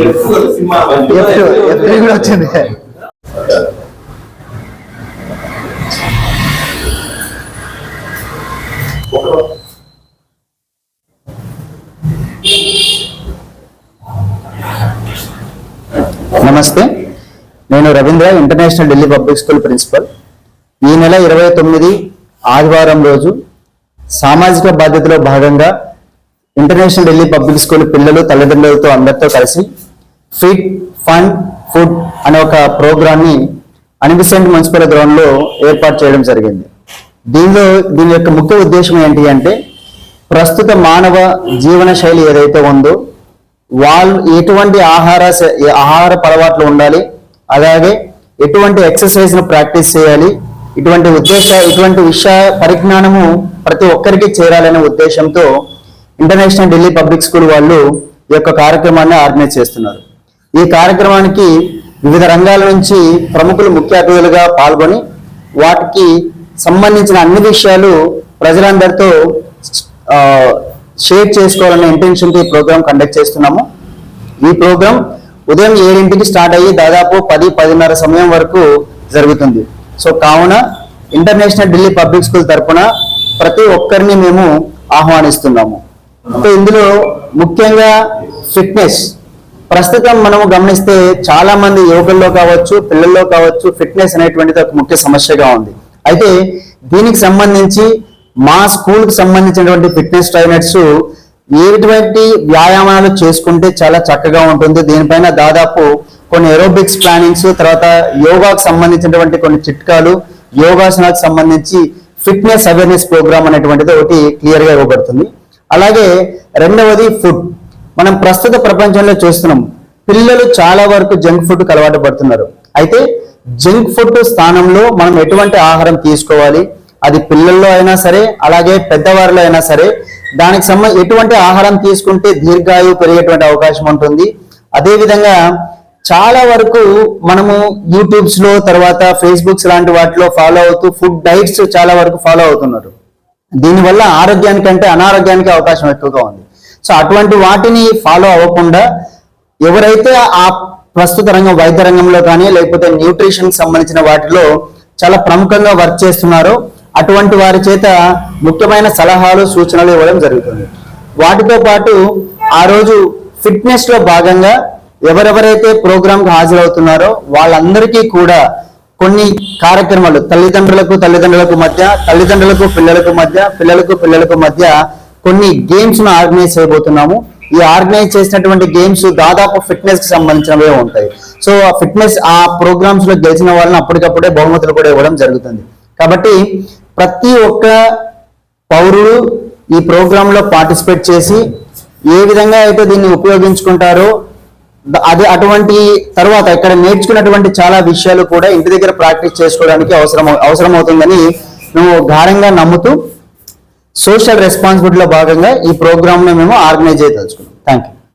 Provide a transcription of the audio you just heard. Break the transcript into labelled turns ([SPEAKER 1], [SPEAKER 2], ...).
[SPEAKER 1] F
[SPEAKER 2] F three కూడా వచ్చింది. నమస్తే. నేను Ravindra international Delhi public school principal. ఈ నెల ఇరవై తొమ్మిది ఆదివారం రోజు సామాజిక బాధ్యతలో భాగంగా ఇంటర్నేషనల్ ఢిల్లీ పబ్లిక్ స్కూల్ పిల్లలు తల్లిదండ్రులతో అందరితో కలిసి ఫిట్ ఫన్ ఫుడ్ అనే ఒక ప్రోగ్రామ్ని అనిబిసెంట్ మున్సిపల్ గ్రౌండ్లో ఏర్పాటు చేయడం జరిగింది. దీనిలో దీని యొక్క ముఖ్య ఉద్దేశం ఏంటి అంటే ప్రస్తుత మానవ జీవన శైలి ఏదైతే ఉందో వాళ్ళు ఎటువంటి ఆహార ఆహార అలవాట్లు ఉండాలి అలాగే ఎటువంటి ఎక్సర్సైజ్ను ప్రాక్టీస్ చేయాలి ఇటువంటి ఉద్దేశ ఇటువంటి విషయ పరిజ్ఞానము ప్రతి ఒక్కరికి చేరాలనే ఉద్దేశంతో ఇంటర్నేషనల్ ఢిల్లీ పబ్లిక్ స్కూల్ వాళ్ళు ఈ యొక్క కార్యక్రమాన్ని ఆర్గనైజ్ చేస్తున్నారు. ఈ కార్యక్రమానికి వివిధ రంగాల నుంచి ప్రముఖులు ముఖ్య అతిథులుగా పాల్గొని వాటికి సంబంధించిన అన్ని విషయాలు ప్రజలందరితో షేర్ చేసుకోవాలనే ఇంటెన్షన్తో ఈ ప్రోగ్రామ్ కండక్ట్ చేస్తున్నాము. ఈ ప్రోగ్రామ్ ఉదయం ఏడింటికి స్టార్ట్ అయ్యి దాదాపు పది పదిన్నర సమయం వరకు జరుగుతుంది. సో కావున ఇంటర్నేషనల్ ఢిల్లీ పబ్లిక్ స్కూల్ తరపున ప్రతి ఒక్కరిని మేము ఆహ్వానిస్తున్నాము. ఇందులో ముఖ్యంగా ఫిట్నెస్. ప్రస్తుతం మనము గమనిస్తే చాలా మంది యువకుల్లో కావచ్చు పిల్లల్లో కావచ్చు ఫిట్నెస్ అనేటువంటిది ఒక ముఖ్య సమస్యగా ఉంది. అయితే దీనికి సంబంధించి మా స్కూల్కి సంబంధించినటువంటి ఫిట్నెస్ ట్రైనర్స్ ఏటువంటి వ్యాయామాలు చేసుకుంటే చాలా చక్కగా ఉంటుంది. దీనిపైన దాదాపు కొన్ని ఏరోబిక్స్ ప్లానింగ్స్ తర్వాత యోగాకు సంబంధించినటువంటి కొన్ని చిట్కాలు యోగాసనాలకు సంబంధించి ఫిట్నెస్ అవేర్నెస్ ప్రోగ్రామ్ అనేటువంటిది ఒకటి క్లియర్గా ఇవ్వబడుతుంది. అలాగే రెండవది ఫుడ్ మనం ప్రస్తుత ప్రపంచంలో చూస్తున్నాం పిల్లలు చాలా వరకు జంక్ ఫుడ్ అలవాటు పడుతున్నారు. అయితే జంక్ ఫుడ్ స్థానంలో మనం ఎటువంటి ఆహారం తీసుకోవాలి? అది పిల్లల్లో అయినా సరే అలాగే పెద్దవారిలో అయినా సరే దానికి సంబంధ ఎటువంటి ఆహారం తీసుకుంటే దీర్ఘాయు పెరిగేటువంటి అవకాశం ఉంటుంది. అదేవిధంగా చాలా వరకు మనము యూట్యూబ్స్లో తర్వాత ఫేస్బుక్స్ లాంటి వాటిలో ఫాలో అవుతూ ఫుడ్ డైట్స్ చాలా వరకు ఫాలో అవుతున్నారు. దీనివల్ల ఆరోగ్యానికంటే అనారోగ్యానికి అవకాశం ఎక్కువగా ఉంది. సో అటువంటి వాటిని ఫాలో అవ్వకుండా ఎవరైతే ఆ ప్రస్తుత రంగం వైద్య రంగంలో కానీ లేకపోతే న్యూట్రిషన్ సంబంధించిన వాటిలో చాలా ప్రముఖంగా వర్క్ చేస్తున్నారో అటువంటి వారి చేత ముఖ్యమైన సలహాలు సూచనలు ఇవ్వడం జరుగుతుంది. వాటితో పాటు ఆ రోజు ఫిట్నెస్లో భాగంగా ఎవరెవరైతే ప్రోగ్రాంకి హాజరవుతున్నారో వాళ్ళందరికీ కూడా కొన్ని కార్యక్రమాలు తల్లిదండ్రులకు తల్లిదండ్రులకు మధ్య తల్లిదండ్రులకు పిల్లలకు మధ్య పిల్లలకు పిల్లలకు మధ్య కొన్ని గేమ్స్ను ఆర్గనైజ్ చేయబోతున్నాము. ఈ ఆర్గనైజ్ చేసినటువంటి గేమ్స్ దాదాపు ఫిట్నెస్కి సంబంధించినవే ఉంటాయి. సో ఆ ఫిట్నెస్ ఆ ప్రోగ్రామ్స్లో గెలిచిన వాళ్ళని అప్పటికప్పుడే బహుమతులు కూడా ఇవ్వడం జరుగుతుంది. కాబట్టి ప్రతి ఒక్క పౌరుడు ఈ ప్రోగ్రామ్లో పార్టిసిపేట్ చేసి ఏ విధంగా అయితే దీన్ని ఉపయోగించుకుంటారో అది అటువంటి తర్వాత ఇక్కడ నేర్చుకున్నటువంటి చాలా విషయాలు కూడా ఇంటి దగ్గర ప్రాక్టీస్ చేసుకోవడానికి అవసరం అవసరం అవుతుందని మేము గాఢంగా నమ్ముతూ సోషల్ రెస్పాన్సిబిలిటీలో భాగంగా ఈ ప్రోగ్రామ్ను మేము ఆర్గనైజ్ చేయదలుచుకున్నాం. Thank you